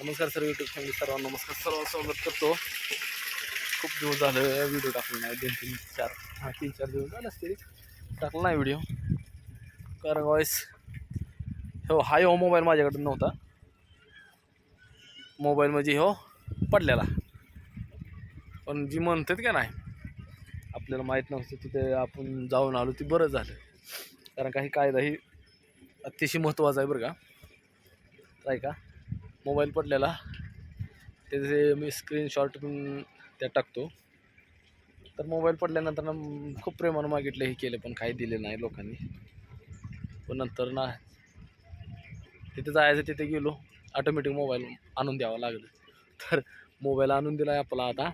नमस्कार sir YouTube family सर्वांना नमस्कार. सर्व स्वागत करतो. खूप दिवस झालं व्हिडिओ टाकला नाही दोन तीन चार हा तीन चार दिवस झाले असते टाकला नाही व्हिडिओ कारण वॉईस हो हाय हो मोबाईल माझ्याकडे नव्हता. मोबाईल म्हणजे हो पडलेला. पण जी म्हणतात का नाही आपल्याला माहीत नव्हतं तिथे आपण जाऊन आलो ती बरं झालं. कारण काही कायदाही अतिशय महत्त्वाचा आहे बरं का. काय का? मोबाईल पडलेला त्याचे मी स्क्रीनशॉट त्यात टाकतो. तर मोबाईल पडल्यानंतर ना खूप प्रेमानं मागितलं हे केलं पण काही दिले नाही लोकांनी. पण नंतर ना तिथे जायचं तिथे गेलो ऑटोमॅटिक मोबाईल आणून द्यावा लागलं. तर मोबाईल आणून दिला आहे आपला आता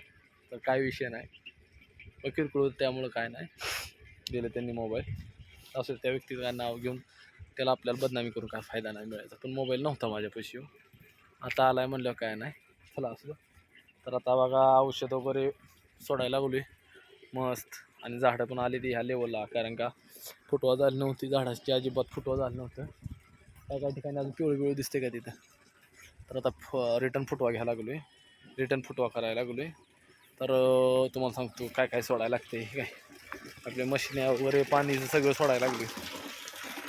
तर काय विषय नाही. किरकोळ त्यामुळं काय नाही. दिलं त्यांनी मोबाईल. असं त्या व्यक्तीचं काय नाव घेऊन त्याला आपल्याला बदनामी करून काय फायदा नाही मिळायचा. पण मोबाईल नव्हता माझ्यापाशी हो. आता आला आहे म्हणल्यावर काय नाही. चला असं तर आता बघा औषध वगैरे सोडायला लागलोय. मस्त. आणि झाडं पण आली ती ह्या लेवलला कारण का फुटवा झाली नव्हती. झाडाची अजिबात फुटवा झालं नव्हतं. काय काय ठिकाणी अजून पिवळी पिवळी दिसते का तिथं? तर आता फ रिटर्न फुटवा घ्यायला लागलो आहे रिटर्न फुटवा करायला लागलो आहे तर तुम्हाला सांगतो काय काय सोडायला लागते हे काय. आपल्या मशीन्या वगैरे पाणी सगळं सोडायला लागले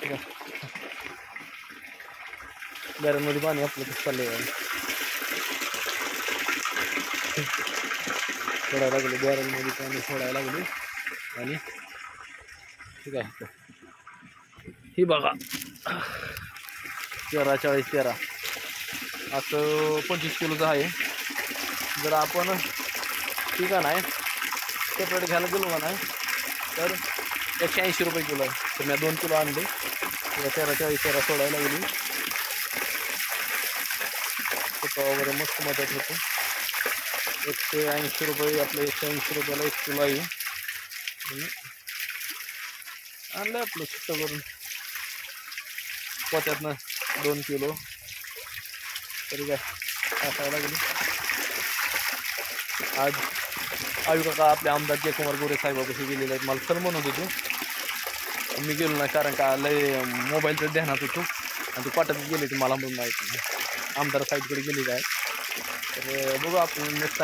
ठीक आहे. बॅरलमध्ये पाणी आपलं कसं चाललंय. सोडायला लागले बॅरलमध्ये पाणी सोडायला लागले. आणि ठीक आहे. ही बघा. तेरा चाळीस तेरा. असं पंचवीस किलोचं आहे. जर आपण ठीक आहे नाही सेपरेट घ्यायला गेलो का नाही तर एकशे ऐंशी रुपये किलो आहे. तर मी दोन किलो आणले. तेरा चाळीस तेरा सोडायला गेली तुका वगैरे मस्त मदत होते. एकशे ऐंशी रुपये आपलं एकशे ऐंशी रुपयाला एक किलो आहे. आणलं आपलं सुट्ट करून. पोत्यातनं दोन किलो. तरी काय असायला लागली. आज आयु काका आपले आमदार जयकुमार गोरे साहेबापाशी गेलेले आहेत. मला सर म्हणत होतो मी गेलो नाही कारण का लय मोबाईलचं ध्यानात होतो. आणि ते पाठत गेले ते मला म्हणून आमदार साहेबकडे गेलेले आहेत तर बघू आपण नेक्स्ट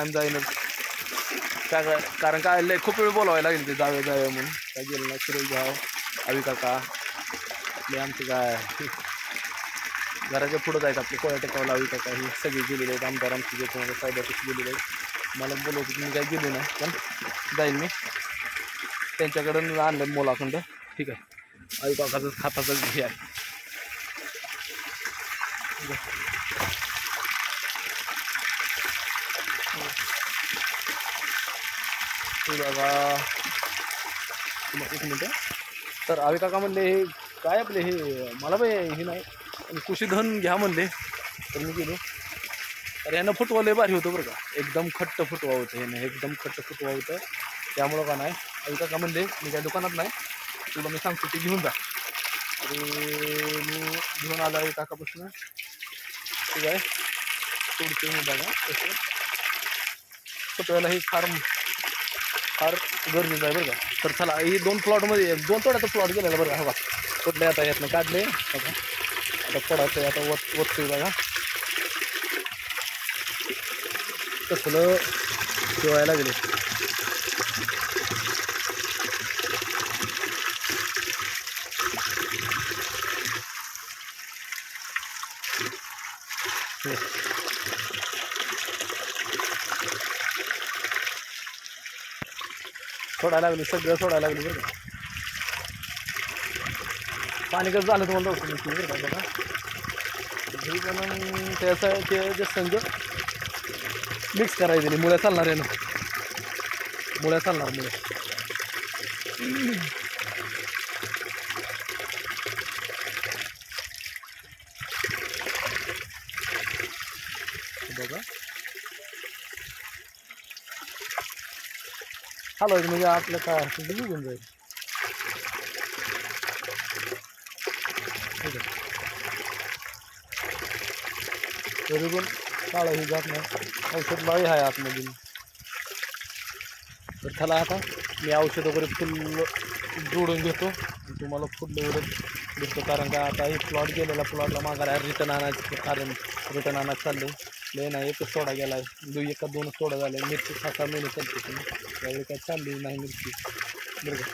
काय काय कारण काय लय खूप वेळ बोलावायला लागेल ते जावे जावे म्हणून. काय गेलं सुरेश भाव आवी काका आपले आमचे काय? घराच्या पुढं जायचं आपले कोळ्या काका, ही गेलेले आहेत. आमदार आमचे साहेबापाशी गेलेले आहेत. मला बोलवतो की मी काही गेलो नाही, पण जाईन मी. ठीक आहे. आई काकाचं खाताचं हे बघा. एक मिनटं तर आवे काका म्हणले हे काय आपले हे मला पण हे नाही. आणि कृषीधन घ्या म्हणले. तर मी गेलो. तर यानं फुटवा लय भारी होतं बरं का. एकदम खट्ट फुटवा होतं ह्यानं एकदम खट्ट फुटवा होतं. त्यामुळं का नाही. आवी काका म्हणले मी काय दुकानात नाही. तुला मी सांगतो ते घेऊन जा. आणि मी घेऊन आलो काकापासून आहे. सोडते मी बघा तसं फुटव्याला हे फार फार गरजेचं आहे बरं का. चला, ही दोन प्लॉटमध्ये दोन तोड्याचा प्लॉट गेलेला बरं का हवा कुठले आता यातनं काढले. बघा. आता पडायचं आता वत वततोय बघा. कसलं लागले. सोडायला लागली सगळं सोडायला लागली बरं का. पाणी कसं झालं तुम्हाला लवकर नक्की बरं का? बघा. हे पण त्याचं ते जे संघ मिक्स करायचे नाही मुळ्या चालणार आहे ना. मुळ्या चालणार मुळे बघा. हलवायचं म्हणजे आपलं काय असेल ते निघून जाईल. ठीक आहे. तरी पण काळा ही जात नाही. औषध बाई आहे आतमधून. तर चला आता मी औषध वगैरे फुल जोडून घेतो. तुम्हाला फुल वगैरे भेटतो कारण का आता हे प्लॉट गेलेला प्लॉटला मागायला रिटर्न आणायचं कारण रिटर्न आणायचं चाललं लय नाही एकच सोडा गेला दु एका दोन सोडा झाले मिरची सहा सहा महिने चालते त्यावेळी काय चालली नाही मिरची. बरं का?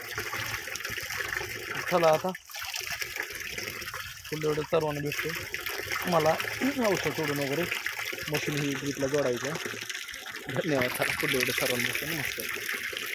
चला आता. फुल एवढं सर्वांना भेटतो मला औषध सोडून वगैरे मशीन ही ग्रीपला जोडायचं धन्यवाद. फुल एवढं सर्वांना भेटतो नमस्कार.